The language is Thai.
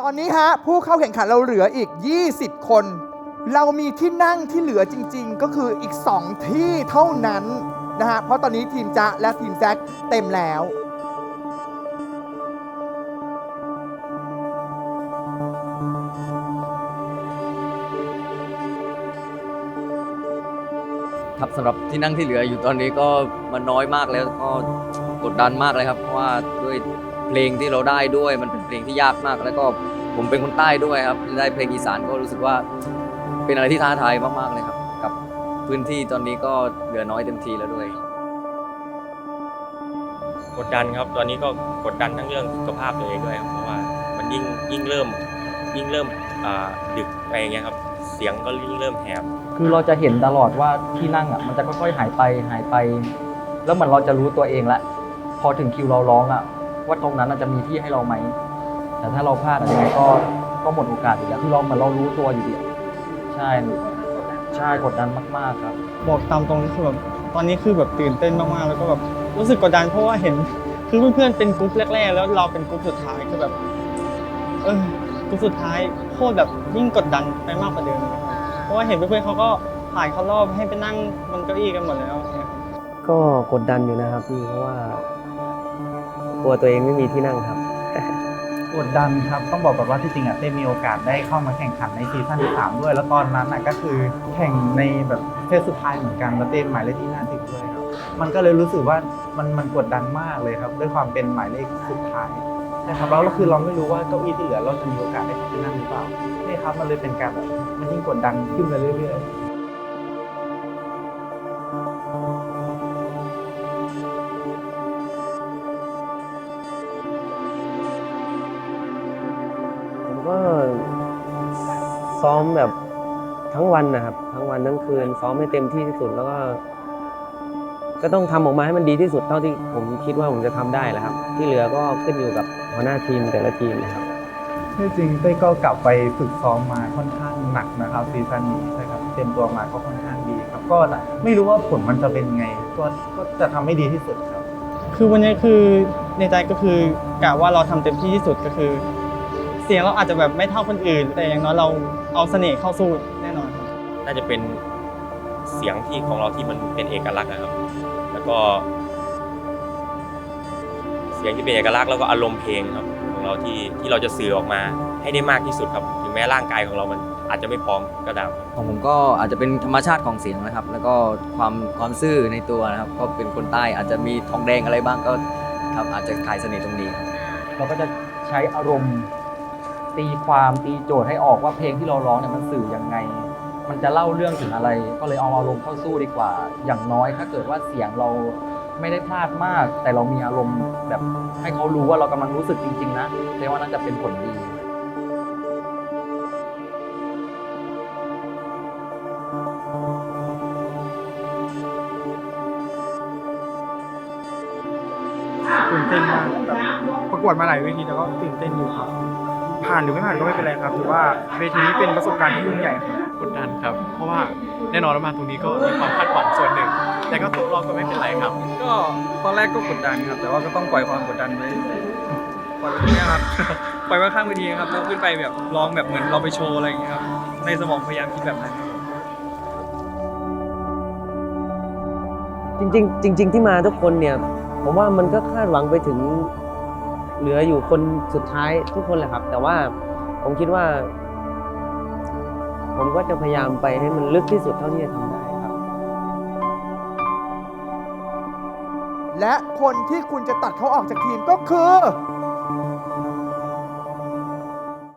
ตอนนี้ฮะผู้เข้าแข่งขันเราเหลืออีก 20 คน เรามีที่นั่งที่เหลือจริง ๆ ก็คืออีก 2 ที่เท่านั้นนะฮะเพราะตอนนี้ทีมจ๊ะและทีมแซกเต็มแล้ว ครับสำหรับที่นั่งที่เหลืออยู่ตอนนี้ก็มันน้อยมากแล้วก็กดดันมากเลยครับ เพราะว่าด้วย เพลงที่เราได้ด้วย มันเป็นเพลงที่ยากมาก แล้วก็ผมเป็นคนใต้ด้วยครับ ได้เพลงอีสานก็รู้สึกว่าเป็นอะไรที่ท้าทายมากๆเลยครับ กับพื้นที่ตอนนี้ก็เหลือน้อยเต็มทีแล้วด้วย กดดันครับ ตอนนี้ก็กดดันทั้งเรื่องสุขภาพตัวเองด้วยครับเพราะว่ามันยิ่งยิ่งเริ่มยิ่งเริ่มอ่าดึกไปอย่างเงี้ยครับ เสียงก็ยิ่งเริ่มแหบ คือเราจะเห็นตลอดว่าที่นั่งอะมันจะค่อยๆหายไปหายไป แล้วเหมือนเราจะรู้ตัวเองแล้วพอถึงคิวเราร้องอะ ว่าตรงนั้นอาจจะมีที่ให้เราไหม แต่ถ้าเราพลาดอะไรยังไงก็ก็หมดโอกาสอยู่แล้วคือเราเหมือนเรารู้ตัวอยู่ดีอะใช่ใช่กดดันมาก ๆ ครับ บอกตามตรงก็คือแบบตอนนี้คือแบบตื่นเต้นมากๆ แล้วก็แบบรู้สึกกดดันเพราะว่าเห็นคือเพื่อนๆเป็นกรุ๊ปแรก ๆ แล้วเราเป็นกรุ๊ปสุดท้ายคือแบบเออกรุ๊ปสุดท้ายโคตรแบบยิ่งกดดันไปมากกว่าเดิมเลยครับเพราะว่าเห็นเพื่อนๆเขาก็ผ่านเข้ารอบให้ไปนั่งบนเก้าอี้กันหมดแล้วเนี่ยครับก็กดดันอยู่นะครับพี่เพราะว่า กลัวตัวเองไม่มีที่นั่งครับ กดดันครับต้องบอกก่อนว่าที่จริงอะเต้มีโอกาสได้เข้ามาแข่งขันในซีซั่นที่สามด้วย แล้วตอนนั้นอะก็คือแข่งในแบบเฟสสุดท้ายเหมือนกันแล้วเต้หมายเลขที่ห้าสิบด้วยครับมันก็เลยรู้สึกว่ามันมันกดดันมากเลยครับด้วยความเป็นหมายเลขสุดท้ายนะครับแล้วก็คือเราไม่รู้ว่าเก้าอี้ที่เหลือเราจะมีโอกาสได้เข้าไปนั่งหรือเปล่านี่ครับมันเลยเป็นการแบบมันยิ่งกดดันขึ้นไปเรื่อยๆ ผมก็ซ้อมแบบทั้งวันนะครับ ทั้งวันทั้งคืน ซ้อมให้เต็มที่ที่สุดแล้วก็ ก็ต้องทำออกมาให้มันดีที่สุดเท่าที่ผมคิดว่าผมจะทำได้แหละครับ ที่เหลือก็ขึ้นอยู่กับหัวหน้าทีมแต่ละทีมนะครับที่จริงเต้ก็กลับไปฝึกซ้อมมาค่อนข้างหนักนะครับซีซั่นนี้ใช่ครับเตรียมตัวมาก็ค่อนข้างดีครับ ก็ไม่รู้ว่าผลมันจะเป็นไง ก็ก็จะทำให้ดีที่สุดครับ คือวันนี้คือในใจก็คือกะว่าเราทำเต็มที่ที่สุดก็คือเสียงเราอาจจะแบบไม่เท่าคนอื่น แต่อย่างน้อยเราเอาเสน่ห์เข้าสู้แน่นอนครับน่าจะเป็นเสียงที่ของเราที่มันเป็นเอกลักษณ์นะครับ แล้วก็ เสียงที่เป็นเอกลักษณ์แล้วก็อารมณ์เพลงครับ ของเราที่ที่เราจะสื่อออกมาให้ได้มากที่สุดครับ ถึงแม้ร่างกายของเรามันอาจจะไม่พร้อมก็ตามของผมก็อาจจะเป็นธรรมชาติของเสียงนะครับ แล้วก็ความความซื่อในตัวนะครับ ก็เป็นคนใต้อาจจะมีทองแดงอะไรบ้างก็ครับอาจจะขายเสน่ห์ตรงนี้ครับเราก็จะใช้อารมณ์ ตีความตีโจทย์ให้ออกว่าเพลงที่เราร้องเนี่ยมันสื่อยังไง มันจะเล่าเรื่องถึงอะไร ก็เลยเอาอารมณ์เข้าสู้ดีกว่า อย่างน้อยถ้าเกิดว่าเสียงเราไม่ได้พลาดมาก แต่เรามีอารมณ์แบบให้เขารู้ว่าเรากำลังรู้สึกจริง ๆ นะแปลว่าน่าจะเป็นผลดีตื่นเต้นมากแบบประกวดมาหลายเวทีแต่ก็ตื่นเต้นอยู่ครับ ผ่านหรือไม่ผ่านก็ไม่เป็นไรครับถือว่าเวทีนี้เป็นประสบการณ์ที่ยิ่งใหญ่ครับกดดันครับ เพราะว่าแน่นอนว่ามาตรงนี้ก็มีความคาดหวังส่วนหนึ่ง แต่ก็ตกรอบก็ไม่เป็นไรครับ ก็ตอนแรกก็กดดันครับ แต่ว่าก็ต้องปล่อยความกดดันไว้ปล่อยไว้ตรงเนี้ยครับปล่อยไว้ข้างเวทีครับแล้วขึ้นไปแบบร้องแบบเหมือนเราไปโชว์อะไรอย่างเงี้ยครับในสมองพยายามคิดแบบนั้นครับจริงๆจริง ๆ ที่มาทุกคนเนี่ยผมว่ามันก็คาดหวังไปถึง เหลืออยู่คนสุดท้ายทุกคนแหละครับ แต่ว่าผมคิดว่า ผมก็จะพยายามไปให้มันลึกที่สุดเท่าที่จะทำได้ครับ และคนที่คุณจะตัดเขาออกจากทีมก็คือ